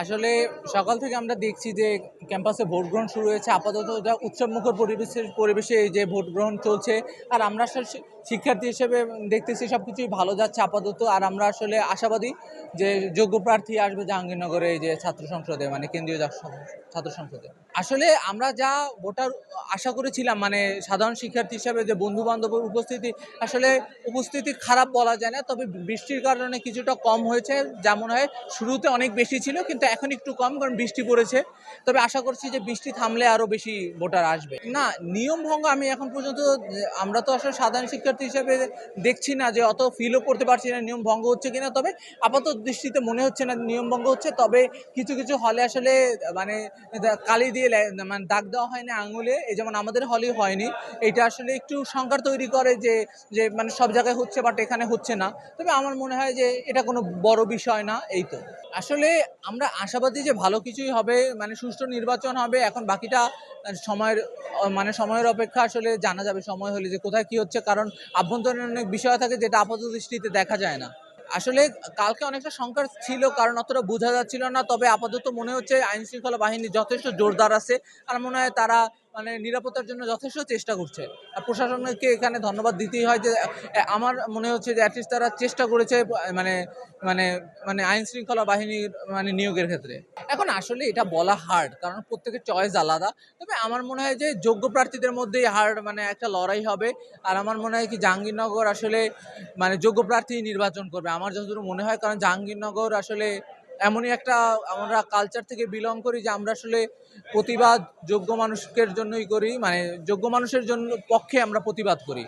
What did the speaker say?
আসলে সকাল থেকে আমরা দেখছি যে ক্যাম্পাসে ভোট গ্রহণ শুরু হয়েছে। আপাতত যা উৎসবমুখর পরিবেশের, পরিবেশে এই যে ভোট গ্রহণ চলছে। আর আমরা শিক্ষার্থী হিসেবে দেখতেছি সব কিছুই ভালো যাচ্ছে আপাতত। আর আমরা আসলে আশাবাদী যে যোগ্য প্রার্থী আসবে জাহাঙ্গীরনগরে এই যে ছাত্র সংসদে মানে কেন্দ্রীয় ছাত্র সংসদে। আসলে আমরা যা ভোটার আশা করেছিলাম মানে সাধারণ শিক্ষার্থী হিসাবে যে বন্ধু বান্ধবের উপস্থিতি, আসলে উপস্থিতি খারাপ বলা যায় না, তবে বৃষ্টির কারণে কিছুটা কম হয়েছে যেমন হয় শুরুতে অনেক বেশি ছিল, কিন্তু এখন একটু কম কারণ বৃষ্টি পড়েছে। তবে আশা করছি যে বৃষ্টি থামলে আরও বেশি ভোটার আসবে। না, নিয়ম ভঙ্গ আমি এখন পর্যন্ত, আমরা তো আসলে সাধারণ শিক্ষার্থী হিসেবে দেখছি না যে অত ফিলও করতে পারছি না নিয়ম ভঙ্গ হচ্ছে কিনা। তবে আপাতত দৃষ্টিতে মনে হচ্ছে না নিয়ম ভঙ্গ হচ্ছে। তবে কিছু কিছু হলে আসলে মানে কালি দিয়ে মানে দাগ দেওয়া হয় না আঙুলে। এই যেমন আমাদের হলে হয়নি। এটা আসলে একটু সংকার তৈরি করে যে যে মানে সব জায়গায় হচ্ছে বাট এখানে হচ্ছে না। তবে আমার মনে হয় যে, এটা কোনো বড় বিষয় না, এই তো। আসলে আমরা আশাবাদী যে ভালো কিছুই হবে মানে সুষ্ঠু নির্বাচন হবে, এখন বাকিটা সময়ের মানে সময়ের অপেক্ষা আসলে জানা যাবে সময় হলে যে কোথায় কি হচ্ছে, কারণ আভ্যন্তরীণ অনেক বিষয় থাকে যেটা আপাত দৃষ্টিতে দেখা যায় না। আসলে কালকে অনেকটা সংখ্যার ছিল, কারণ অতটা বোঝা যাচ্ছিল না, তবে আপাতত মনে হচ্ছে আইন শৃঙ্খলা বাহিনী যথেষ্ট জোরদার আছে। আর মনে হয় তারা মানে নিরাপত্তার জন্য যথেষ্ট চেষ্টা করছে। আর প্রশাসনকে এখানে ধন্যবাদ দিতেই হয় যে আমার মনে হচ্ছে যে অ্যাটলিস্ট তারা চেষ্টা করেছে মানে মানে মানে আইন শৃঙ্খলা বাহিনীর মানে নিয়োগের ক্ষেত্রে। এখন আসলে এটা বলা হার্ড কারণ প্রত্যেকের চয়েস আলাদা। তবে আমার মনে হয় যে যোগ্য প্রার্থীদের মধ্যেই হার্ড মানে একটা লড়াই হবে। আর আমার মনে হয় কি জাহাঙ্গীরনগর আসলে মানে যোগ্য প্রার্থী নির্বাচন করবে। আমার যতদূর মনে হয়, কারণ জাহাঙ্গীরনগর আসলে এমনই একটা আমরা কালচার থেকে বিলং করি যে আমরা আসলে প্রতিবাদ যোগ্য মানুষের জন্যই করি মানে যোগ্য মানুষের জন্য পক্ষে আমরা প্রতিবাদ করি।